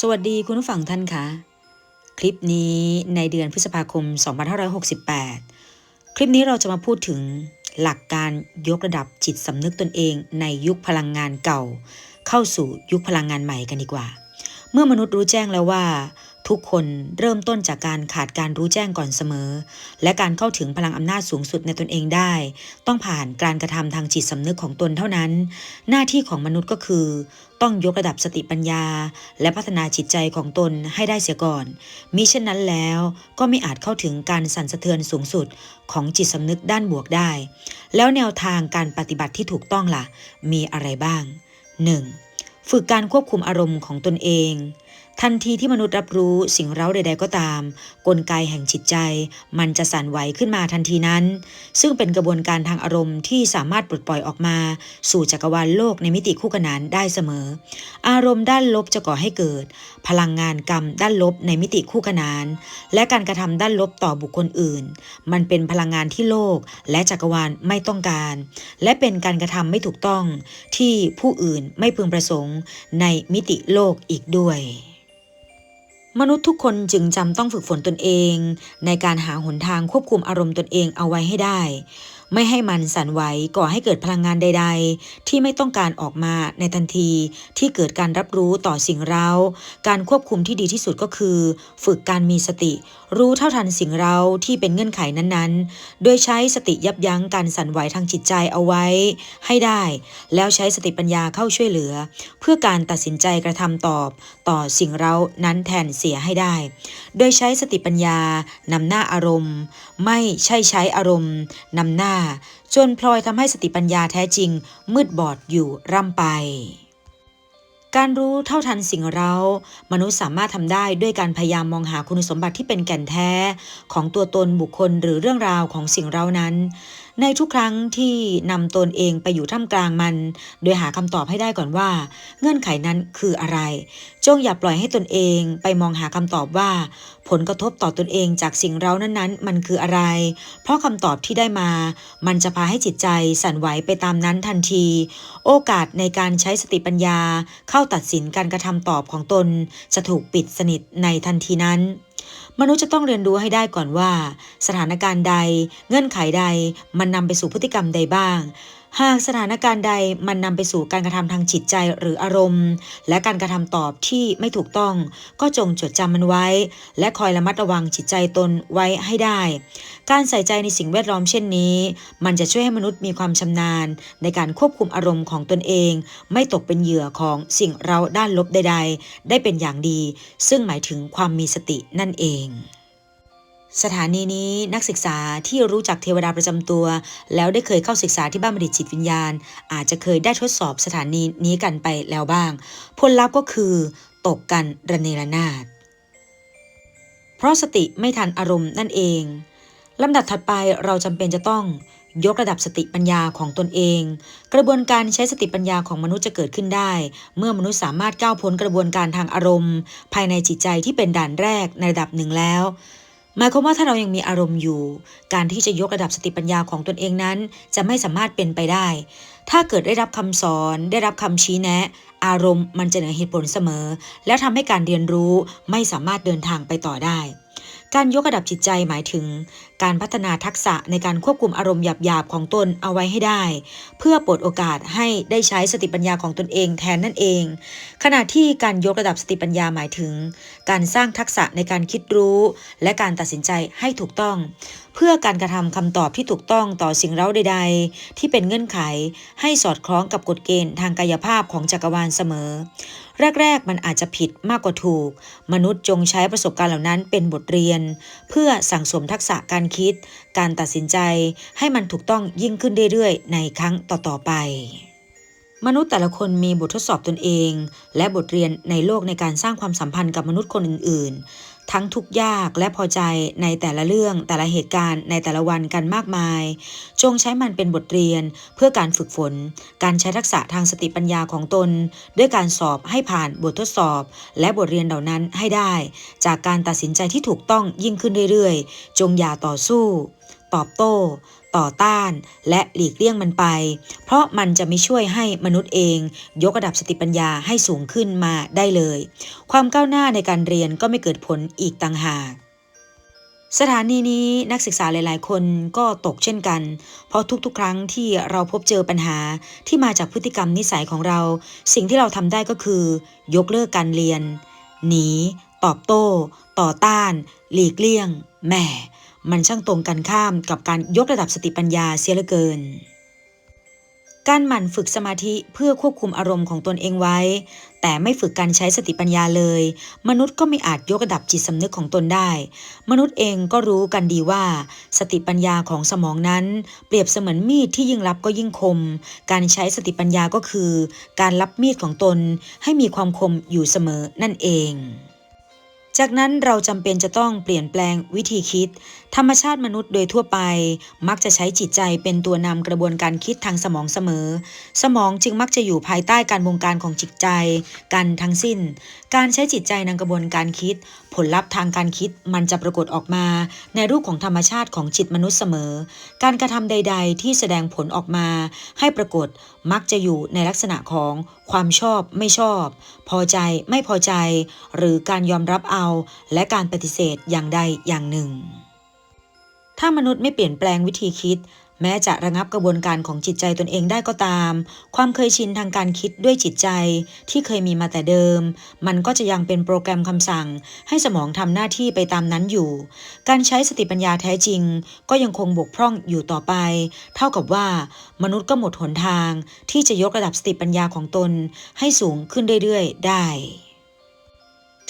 สวัสดีคุณผู้ฟังท่านคะ คลิปนี้ในเดือนพฤษภาคม 2568 คลิปนี้เราจะมาพูดถึงหลักการยกระดับจิตสำนึกตนเองในยุคพลังงานเก่า เข้าสู่ยุคพลังงานใหม่กันดีกว่า เมื่อมนุษย์รู้แจ้งแล้วว่า ทุกคนเริ่มต้นจากการขาดการรู้แจ้งก่อนเสมอ และการเข้าถึงพลังอำนาจสูงสุดในตนเองได้ ต้องผ่านการกระทำทางจิตสำนึกของตนเท่านั้น หน้าที่ของมนุษย์ก็คือ ต้องยกระดับสติปัญญา และพัฒนาจิตใจของตนให้ได้เสียก่อน มิเช่นนั้นแล้วก็ไม่อาจเข้าถึงการสั่นสะเทือนสูงสุดของจิตสำนึกด้านบวกได้ แล้วแนวทางการปฏิบัติที่ถูกต้องล่ะ มีอะไรบ้าง 1. ฝึกการควบคุมอารมณ์ของตนเอง ทันทีที่มนุษย์รับรู้สิ่งเร้าใด ๆ ก็ตาม กลไกแห่งจิตใจ มันจะสั่นไหวขึ้นมาทันทีนั้น ซึ่งเป็นกระบวนการทางอารมณ์ที่สามารถปลดปล่อยออกมา สู่จักรวาลโลกในมิติคู่ขนานได้เสมอ อารมณ์ด้านลบจะก่อให้เกิด พลังงานกรรมด้านลบในมิติคู่ขนาน และการกระทำด้านลบต่อบุคคลอื่น มันเป็นพลังงานที่โลก และจักรวาลไม่ต้องการ และเป็นการกระทำไม่ถูกต้องที่ผู้อื่นไม่พึงประสงค์ ในมิติโลกอีกด้วย มนุษย์ทุกคนจึงจำต้องฝึกฝนตนเอง ในการหาหนทางควบคุมอารมณ์ตนเองเอาไว้ให้ได้ ไม่ให้มันสั่นไหวก่อให้เกิดพลังงานใด ๆ ที่ไม่ต้องการออกมาในทันทีที่เกิดการรับรู้ต่อสิ่งเร้า การควบคุมที่ดีที่สุดก็คือ ฝึกการมีสติ รู้เท่าทันสิ่งเร้าที่เป็นเงื่อนไขนั้นๆ โดยใช้สติยับยั้งการสั่นไหวทางจิตใจเอาไว้ ให้ได้ แล้วใช้สติปัญญาเข้าช่วยเหลือ เพื่อการตัดสินใจกระทำตอบ ต่อสิ่งเร้านั้นแทนเสียให้ได้ โดยใช้สติปัญญานำหน้าอารมณ์ ไม่ใช่ใช้อารมณ์นำหน้า จนพลอยทำให้สติปัญญาแท้จริง มืดบอดอยู่ร่ำไป การรู้เท่าทันสิ่งเรา มนุษย์สามารถทำได้ด้วยการพยายามมองหาคุณสมบัติที่เป็นแก่นแท้ ของตัวตนบุคคลหรือเรื่องราวของสิ่งเรานั้น ในทุกครั้งที่นำตนเองไปอยู่ท่ามกลางมัน โดยหาคำตอบให้ได้ก่อนว่า เงื่อนไขนั้นคืออะไร จงอย่าปล่อยให้ตนเองไปมองหาคำตอบว่าผลกระทบต่อตนเองจากสิ่งเรานั้นๆ มันคืออะไร เพราะคำตอบที่ได้มา มันจะพาให้จิตใจสั่นไหวไปตามนั้นทันที โอกาสในการใช้สติปัญญาเข้าตัดสินการกระทำตอบของตน จะถูกปิดสนิทในทันทีนั้นมนุษย์จะต้องเรียนรู้ให้ได้ก่อนว่า สถานการณ์ใด เงื่อนไขใด มันนำไปสู่พฤติกรรมใดบ้าง หากสถานการณ์ใดมันนำไปสู่การกระทำทางจิตใจหรืออารมณ์ และการกระทำตอบที่ไม่ถูกต้อง ก็จงจดจำมันไว้ และคอยระมัดระวังจิตใจตนไว้ให้ได้ การใส่ใจในสิ่งแวดล้อมเช่นนี้ มันจะช่วยให้มนุษย์มีความชำนาญ ในการควบคุมอารมณ์ของตนเอง ไม่ตกเป็นเหยื่อของสิ่งเราด้านลบใด ๆ ได้เป็นอย่างดี ซึ่งหมายถึงความมีสตินั่นเอง สถานีนี้นักศึกษาที่รู้จักเทวดาประจำตัว แล้วได้เคยเข้าศึกษาที่บ้านบัณฑิตจิตวิญญาณ อาจจะเคยได้ทดสอบสถานีนี้กันไปแล้วบ้าง ผลลัพธ์ก็คือ ตกกันระเนระนาด เพราะสติไม่ทันอารมณ์นั่นเองลำดับถัดไปเราจำเป็นจะต้องยกระดับสติปัญญาของตนเอง กระบวนการใช้สติปัญญาของมนุษย์จะเกิดขึ้นได้ เมื่อมนุษย์สามารถก้าวพ้นกระบวนการทางอารมณ์ ภายในจิตใจที่เป็นด่านแรกในระดับหนึ่งแล้ว หมายความว่าถ้าเรายังมีอารมณ์อยู่ การที่จะยกระดับสติปัญญาของตนเองนั้น จะไม่สามารถเป็นไปได้ ถ้าเกิดได้รับคำสอน ได้รับคำชี้แนะ อารมณ์มันจะเหนือเหตุผลเสมอ และทำให้การเรียนรู้ไม่สามารถเดินทางไปต่อได้ การยกระดับจิตใจหมายถึง การพัฒนาทักษะในการควบคุมอารมณ์หยาบๆของตนเอาไว้ให้ได้ เพื่อเปิดโอกาสให้ได้ใช้สติปัญญาของตนเองแทนนั่นเอง ขณะที่การยกระดับสติปัญญาหมายถึง การสร้างทักษะในการคิดรู้ และการตัดสินใจให้ถูกต้อง เพื่อการกระทำคำตอบที่ถูกต้องต่อสิ่งเร้าใด ๆ ที่เป็นเงื่อนไข ให้สอดคล้องกับกฎเกณฑ์ทางกายภาพของจักรวาลเสมอ แรก ๆ มันอาจจะผิดมากกว่าถูก มนุษย์จงใช้ประสบการณ์เหล่านั้นเป็นบทเรียน เพื่อสั่งสมทักษะการคิด การตัดสินใจให้มันถูกต้องยิ่งขึ้นเรื่อยๆ ในครั้งต่อๆไป มนุษย์แต่ละคนมีบททดสอบตนเอง และบทเรียนในโลกในการสร้างความสัมพันธ์กับมนุษย์คนอื่นๆ ทั้งทุกยากและพอใจในแต่ละเรื่องแต่ละเหตุการณ์ในแต่ละวันกันมากมาย จงใช้มันเป็นบทเรียนเพื่อการฝึกฝน การใช้ทักษะทางสติปัญญาของตน ด้วยการสอบให้ผ่านบททดสอบ และบทเรียนเหล่านั้นให้ได้ จากการตัดสินใจที่ถูกต้องยิ่งขึ้นเรื่อยๆ จงอย่าต่อสู้ ตอบโต้ ต่อต้าน และหลีกเลี่ยงมันไป เพราะมันจะไม่ช่วยให้มนุษย์เอง ยกระดับสติปัญญาให้สูงขึ้นมาได้เลย ความก้าวหน้าในการเรียนก็ไม่เกิดผลอีกต่างหากสถานีนี้นักศึกษาหลาย ๆ คนก็ตกเช่นกัน เพราะทุก ๆ ครั้งที่เราพบเจอปัญหาที่มาจากพฤติกรรมนิสัยของเรา สิ่งที่เราทำได้ก็คือ ยกเลิกการเรียน หนี ตอบโต้ ต่อต้าน หลีกเลี่ยงแหม่ มันช่างตรงกันข้ามกับการยกระดับสติปัญญาเสียเหลือเกิน การหมั่นฝึกสมาธิเพื่อควบคุมอารมณ์ของตนเองไว้ แต่ไม่ฝึกการใช้สติปัญญาเลย มนุษย์ก็ไม่อาจยกระดับจิตสำนึกของตนได้ มนุษย์เองก็รู้กันดีว่า สติปัญญาของสมองนั้น เปรียบเสมือนมีดที่ยิ่งรับก็ยิ่งคม การใช้สติปัญญาก็คือ การรับมีดของตนให้มีความคมอยู่เสมอนั่นเองจากนั้นเราจำเป็นจะต้องเปลี่ยนแปลงวิธีคิด ธรรมชาติมนุษย์โดยทั่วไป มักจะใช้จิตใจเป็นตัวนำกระบวนการคิดทางสมองเสมอ สมองจึงมักจะอยู่ภายใต้การบงการของจิตใจ กันทั้งสิ้น การใช้จิตใจในกระบวนการคิด ผลลัพธ์ทางการคิดมันจะปรากฏออกมา ในรูปของธรรมชาติของจิตมนุษย์เสมอ การกระทำใด ๆ ที่แสดงผลออกมา ให้ปรากฏมักจะอยู่ในลักษณะของความชอบไม่ชอบ พอใจไม่พอใจ หรือการยอมรับเอา และการปฏิเสธอย่างใดอย่างหนึ่ง ถ้ามนุษย์ไม่เปลี่ยนแปลงวิธีคิด แม้จะระงับกระบวนการของจิตใจตนเองได้ก็ตาม ความเคยชินทางการคิดด้วยจิตใจที่เคยมีมาแต่เดิม มันก็จะยังเป็นโปรแกรมคำสั่ง ให้สมองทำหน้าที่ไปตามนั้นอยู่ การใช้สติปัญญาแท้จริง ก็ยังคงบกพร่องอยู่ต่อไป เท่ากับว่า มนุษย์ก็หมดหนทาง ที่จะยกระดับสติปัญญาของตน ให้สูงขึ้นเรื่อยๆ ได้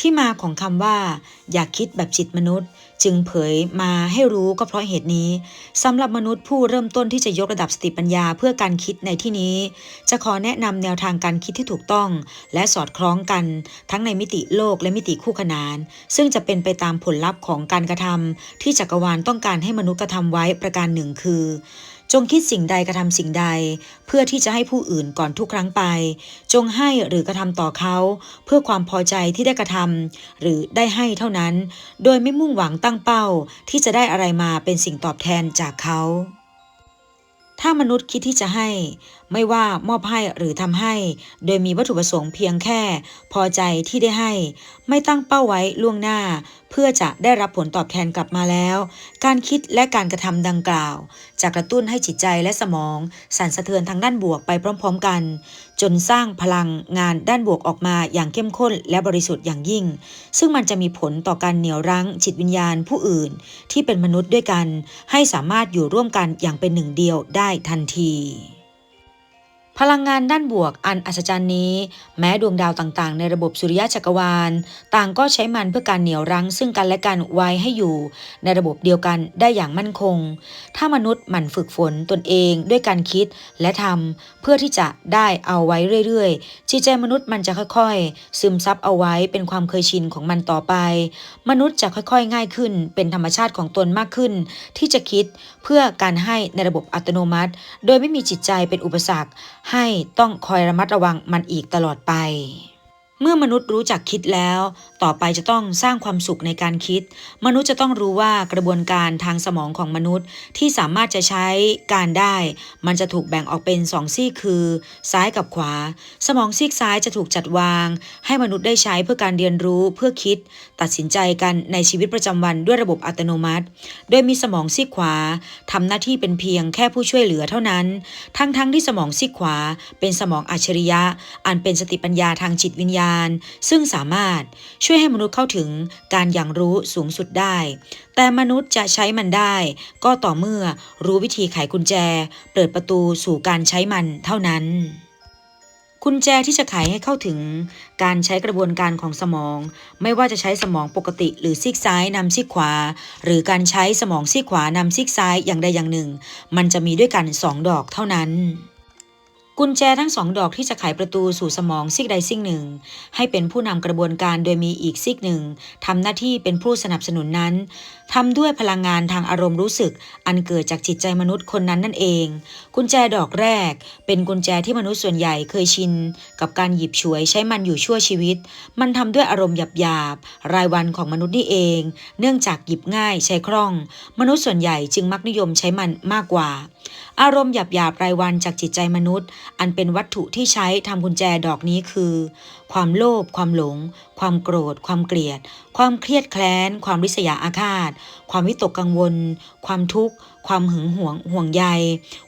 ที่มาของคำว่า อยากคิดแบบจิตมนุษย์ จึงเผยมาให้รู้ก็เพราะเหตุนี้สำหรับมนุษย์ผู้เริ่มต้นที่จะยกระดับสติปัญญาเพื่อการคิดในที่นี้ จะขอแนะนำแนวทางการคิดที่ถูกต้อง และสอดคล้องกัน ทั้งในมิติโลกและมิติคู่ขนาน ซึ่งจะเป็นไปตามผลลัพธ์ของการกระทำที่จักรวาลต้องการให้มนุษย์กระทำไว้ประการหนึ่งคือ จงคิดสิ่งใดกระทำสิ่งใด เพื่อที่จะให้ผู้อื่นก่อนทุกครั้งไป จงให้หรือกระทำต่อเขา เพื่อความพอใจที่ได้กระทำหรือได้ให้เท่านั้น โดยไม่มุ่งหวังตั้งเป้าที่จะได้อะไรมาเป็นสิ่งตอบแทนจากเขา ถ้ามนุษย์คิดที่จะให้ ไม่ว่ามอบให้หรือทำให้ โดยมีวัตถุประสงค์เพียงแค่ พอใจที่ได้ให้ ไม่ตั้งเป้าไว้ล่วงหน้า เพื่อจะได้รับผลตอบแทนกลับมาแล้ว การคิดและการกระทำดังกล่าว จะกระตุ้นให้จิตใจและสมอง สั่นสะเทือนทางด้านบวกไปพร้อม ๆ กัน จนสร้างพลังงานด้านบวกออกมาอย่างเข้มข้นและบริสุทธิ์อย่างยิ่ง ซึ่งมันจะมีผลต่อการเหนี่ยวรั้งจิตวิญญาณผู้อื่น ที่เป็นมนุษย์ด้วยกัน ให้สามารถอยู่ร่วมกันอย่างเป็นหนึ่งเดียวได้ทันที พลังงานด้านบวกอันอัศจรรย์นี้ แม้ดวงดาวต่างๆ ในระบบสุริยะจักรวาล ต่างก็ใช้มันเพื่อการเหนี่ยวรั้ง ซึ่งกันและกันไว้ให้อยู่ ในระบบเดียวกันได้อย่างมั่นคง ถ้ามนุษย์หมั่นฝึกฝนตนเองด้วยการคิดและทำเพื่อที่จะได้เอาไว้เรื่อยๆ จิตใจมนุษย์มันจะค่อยๆ ซึมซับเอาไว้เป็นความเคยชินของมันต่อไป มนุษย์จะค่อยๆ ง่ายขึ้น เป็นธรรมชาติของตนมากขึ้น ที่จะคิดเพื่อการให้ในระบบอัตโนมัติ โดยไม่มีจิตใจเป็นอุปสรรคให้ต้องคอยระมัดระวังมันอีกตลอดไป เมื่อมนุษย์รู้จักคิดแล้ว ต่อไปจะต้องสร้างความสุขในการคิด มนุษย์จะต้องรู้ว่ากระบวนการทางสมองของมนุษย์ที่สามารถจะใช้การได้ มันจะถูกแบ่งออกเป็นสองซีกคือ ซ้ายกับขวา สมองซีกซ้ายจะถูกจัดวาง ให้มนุษย์ได้ใช้เพื่อการเรียนรู้เพื่อคิด ตัดสินใจกันในชีวิตประจำวันด้วยระบบอัตโนมัติ โดยมีสมองซีกขวาทำหน้าที่เป็นเพียงแค่ผู้ช่วยเหลือเท่านั้น ทั้งๆทที่สมองซีกขวา เป็นสมองอัจฉริยะ อันเป็นสติปัญญาทางจิตวิญญาณซึ่งสามารถช่วยให้มนุษย์เข้าถึงการอย่างรู้สูงสุดได้ แต่มนุษย์จะใช้มันได้ ก็ต่อเมื่อรู้วิธีไขกุญแจ เปิดประตูสู่การใช้มันเท่านั้นกุญแจที่จะไขให้เข้าถึงการใช้กระบวนการของสมอง ไม่ว่าจะใช้สมองปกติ หรือซีกซ้ายนำซีกขวา หรือการใช้สมองซีกขวานำซีกซ้ายอย่างใดอย่างหนึ่ง มันจะมีด้วยกันสองดอกเท่านั้น กุญแจทั้งสองดอกที่จะไขประตูสู่สมองซีกใดซีกหนึ่ง ให้เป็นผู้นำกระบวนการโดยมีอีกซีกหนึ่งทำหน้าที่เป็นผู้สนับสนุนนั้นทำด้วยพลังงานทางอารมณ์รู้สึก อันเกิดจากจิตใจมนุษย์คนนั้นนั่นเอง กุญแจดอกแรก เป็นกุญแจที่มนุษย์ส่วนใหญ่เคยชิน กับการหยิบฉวยใช้มันอยู่ชั่วชีวิต มันทำด้วยอารมณ์หยาบๆรายวันของมนุษย์นี่เอง เนื่องจากหยิบง่ายใช้คล่อง มนุษย์ส่วนใหญ่จึงมักนิยมใช้มันมากกว่าอารมณ์หยาบๆรายวันจากจิตใจมนุษย์ อันเป็นวัตถุที่ใช้ทำกุญแจดอกนี้คือ ความโลภความหลง ความโกรธ ความเกลียด ความเครียดแค้นความริษยาอาฆาต ความวิตกกังวล ความทุกข์ ความหึงหวงห่วงใย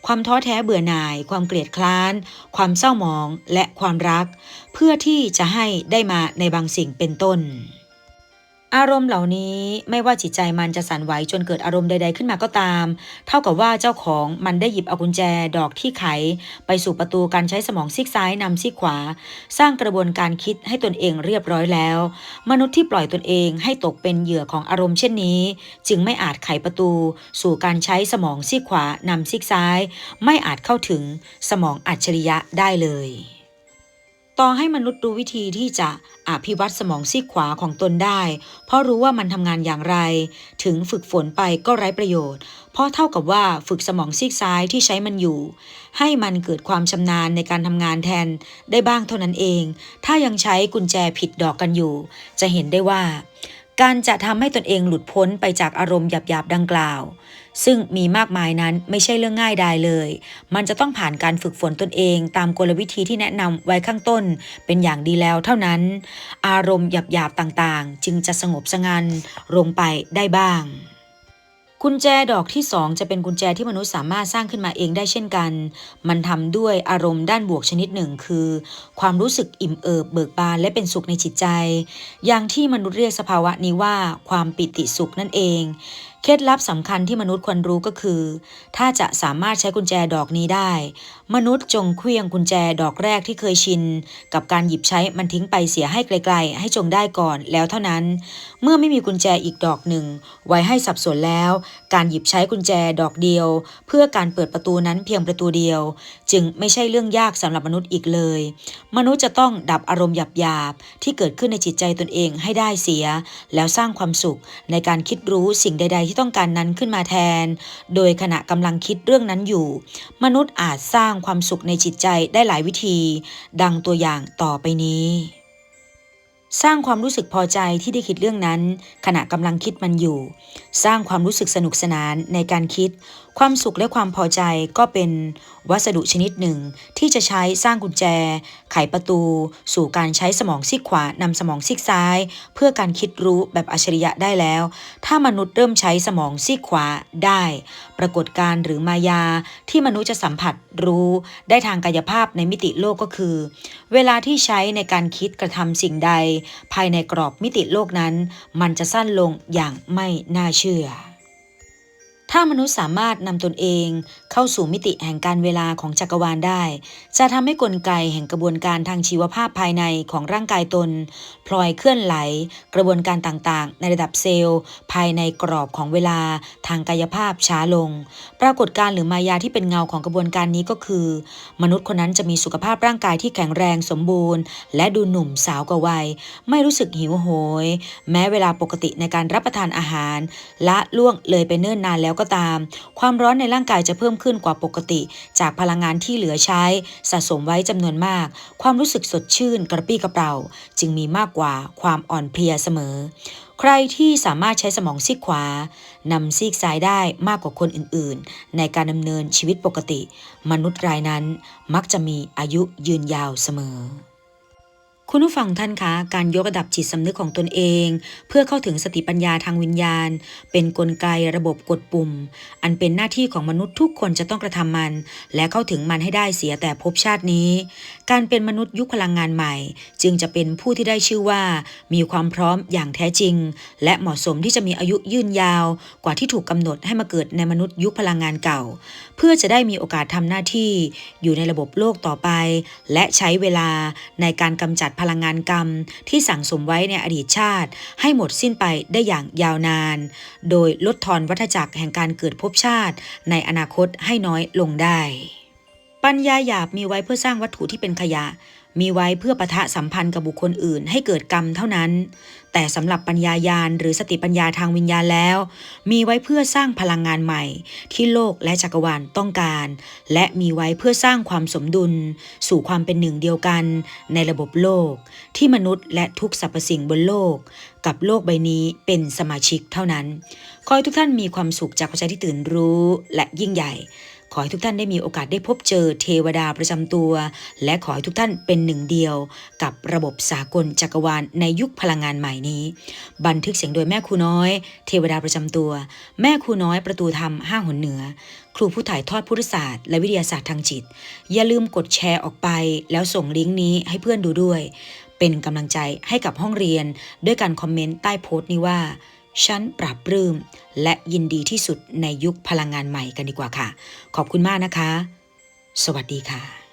ความท้อแท้เบื่อหน่าย ความเกลียดคร้าน ความเศร้าหมองและความรัก เพื่อที่จะให้ได้มาในบางสิ่งเป็นต้น อารมณ์เหล่านี้ไม่ว่าจิตใจมันจะสั่นไหวจนเกิดอารมณ์ใด ๆขึ้นมาก็ตาม เท่ากับว่าเจ้าของมันได้หยิบเอากุญแจดอกที่ไข ไปสู่ประตูการใช้สมองซีกซ้ายนำซีกขวา สร้างกระบวนการคิดให้ตนเองเรียบร้อยแล้ว มนุษย์ที่ปล่อยตนเองให้ตกเป็นเหยื่อของอารมณ์เช่นนี้ จึงไม่อาจไขประตู สู่การใช้สมองซีกขวานำซีกซ้าย ไม่อาจเข้าถึงสมองอัจฉริยะได้เลย ต่อให้มนุษย์รู้วิธีที่จะอภิวัตสมองซีกขวาของตนได้ เพราะรู้ว่ามันทำงานอย่างไร ถึงฝึกฝนไปก็ไร้ประโยชน์ เพราะเท่ากับว่าฝึกสมองซีกซ้ายที่ใช้มันอยู่ ให้มันเกิดความชำนาญในการทำงานแทนได้บ้างเท่านั้นเอง ถ้ายังใช้กุญแจผิดดอกกันอยู่ จะเห็นได้ว่า การจะทำให้ตนเองหลุดพ้นไปจากอารมณ์หยาบๆดังกล่าว ซึ่งมีมากมายนั้นไม่ใช่เรื่องง่ายดายเลย มันจะต้องผ่านการฝึกฝนตนเองตามกลวิธีที่แนะนำไว้ข้างต้น เป็นอย่างดีแล้วเท่านั้น อารมณ์หยาบๆต่างๆ จึงจะสงบสงันลงไปได้บ้าง กุญแจดอกที่สองจะเป็นกุญแจที่มนุษย์สามารถสร้างขึ้นมาเองได้เช่นกัน มันทำด้วยอารมณ์ด้านบวกชนิดหนึ่ง คือ ความรู้สึกอิ่มเอิบเบิกบานและเป็นสุขในจิตใจ อย่างที่มนุษย์เรียกสภาวะนี้ว่า ความปิติสุขนั่นเอง เคล็ดลับสำคัญที่มนุษย์ควรรู้ก็คือ ถ้าจะสามารถใช้กุญแจดอกนี้ได้มนุษย์จงเคลื่องกุญแจดอกแรกที่เคยชิน กับการหยิบใช้มันทิ้งไปเสียให้ไกลๆ ให้จงได้ก่อนแล้วเท่านั้น เมื่อไม่มีกุญแจอีกดอกหนึ่ง ไว้ให้สับสนแล้ว การหยิบใช้กุญแจดอกเดียว เพื่อการเปิดประตูนั้นเพียงประตูเดียว จึงไม่ใช่เรื่องยากสำหรับมนุษย์อีกเลย มนุษย์จะต้องดับอารมณ์หยาบๆที่เกิดขึ้นในจิตใจตนเองให้ได้เสีย แล้วสร้างความสุขในการคิดรู้สิ่งใด ๆ ที่ต้องการนั้นขึ้นมาแทน โดยขณะกำลังคิดเรื่องนั้นอยู่ มนุษย์อาจสร้างความสุขในจิตใจได้หลายวิธี ดังตัวอย่างต่อไปนี้ สร้างความรู้สึกพอใจที่ได้คิดเรื่องนั้น ขณะกำลังคิดมันอยู่ สร้างความรู้สึกสนุกสนานในการคิด ความสุขและความพอใจก็เป็นวัสดุชนิดหนึ่ง ที่จะใช้สร้างกุญแจ ไขประตู สู่การใช้สมองซีกขวานำสมองซีกซ้าย เพื่อการคิดรู้แบบอัจฉริยะได้แล้ว ถ้ามนุษย์เริ่มใช้สมองซีกขวาได้ ปรากฏการณ์หรือมายา ที่มนุษย์จะสัมผัสรู้ได้ทางกายภาพในมิติโลกก็คือ เวลาที่ใช้ในการคิดกระทำสิ่งใดภายในกรอบมิติโลกนั้น มันจะสั้นลงอย่างไม่น่าเชื่อ ถ้ามนุษย์สามารถนำตนเอง เข้าสู่มิติแห่งการเวลาของจักรวาลได้ จะทำให้กลไกแห่งกระบวนการทางชีวภาพภายในของร่างกายตน พลอยเคลื่อนไหล กระบวนการต่างๆ ในระดับเซลล์ ภายในกรอบของเวลา ทางกายภาพช้าลง ปรากฏการณ์หรือมายาที่เป็นเงาของกระบวนการนี้ก็คือ มนุษย์คนนั้นจะมีสุขภาพร่างกายที่แข็งแรงสมบูรณ์ และดูหนุ่มสาวกว่าวัย ไม่รู้สึกหิวโหย แม้เวลาปกติในการรับประทานอาหาร ละล่วงเลยไปเนิ่นนานแล้วก็ตาม ความร้อนในร่างกายจะเพิ่มขึ้นกว่าปกติ จากพลังงานที่เหลือใช้สะสมไว้จำนวนมาก ความรู้สึกสดชื่นกระปรี้กระเปร่าจึงมีมากกว่าความอ่อนเพลียเสมอ ใครที่สามารถใช้สมองซีกขวานำซีกซ้ายได้มากกว่าคนอื่นๆ ในการดำเนินชีวิตปกติ มนุษย์รายนั้นมักจะมีอายุยืนยาวเสมอ คุณผู้ฟังท่านคะการยกระดับจิตสำนึกของตนเอง เพื่อเข้าถึงสติปัญญาทางวิญญาณ เป็นนกลไกระบบกดปุ่ม อันเป็นหน้าที่ของมนุษย์ทุกคนจะต้องกระทำมัน และเข้าถึงมันให้ได้เสียแต่ภพชาตินี้ การเป็นมนุษย์ยุคพลังงานใหม่ จึงจะเป็นผู้ที่ได้ชื่อว่า มีความพร้อมอย่างแท้จริง และเหมาะสมที่จะมีอายุยืนยาว กว่าที่ถูกกำหนดให้มาเกิดในมนุษย์ยุคพลังงานเก่า เพื่อจะได้มีโอกาสทำหน้าที่ อยู่ในระบบโลกต่อไป และใช้เวลาในการกำจัดพลังงานกรรมที่สั่งสมไว้ในอดีตชาติ ให้หมดสิ้นไปได้อย่างยาวนาน โดยลดทอนวัฏจักรแห่งการเกิดภพชาติ ในอนาคตให้น้อยลงได้ ปัญญาหยาบมีไว้เพื่อสร้างวัตถุที่เป็นขยะ มีไว้เพื่อปะทะสัมพันธ์กับบุคคลอื่นให้เกิดกรรมเท่านั้น แต่สำหรับปัญญายาณหรือสติปัญญาทางวิญญาณแล้ว มีไว้เพื่อสร้างพลังงานใหม่ ที่โลกและจักรวาลต้องการ และมีไว้เพื่อสร้างความสมดุล สู่ความเป็นหนึ่งเดียวกัน ในระบบโลก ที่มนุษย์และทุกสรรพสิ่งบนโลก กับโลกใบนี้เป็นสมาชิกเท่านั้น ขอให้ทุกท่านมีความสุขจากหัวใจที่ตื่นรู้และยิ่งใหญ่ ขอให้ทุกท่านได้มีโอกาสได้พบเจอเทวดาประจำตัว และขอให้ทุกท่านเป็นหนึ่งเดียว กับระบบสากลจักรวาลในยุคพลังงานใหม่นี้ บันทึกเสียงโดยแม่ครูน้อย เทวดาประจำตัว แม่ครูน้อยประตูธรรมห้าหนเหนือ ครูผู้ถ่ายทอดพุทธศาสตร์และวิทยาศาสตร์ทางจิต อย่าลืมกดแชร์ออกไป แล้วส่งลิงก์นี้ให้เพื่อนดูด้วย เป็นกำลังใจให้กับห้องเรียน ด้วยการคอมเมนต์ใต้โพสต์นี้ว่า ฉันปรับปรื้มและยินดีที่สุดในยุคพลังงานใหม่กันดีกว่าค่ะ ขอบคุณมากนะคะ สวัสดีค่ะ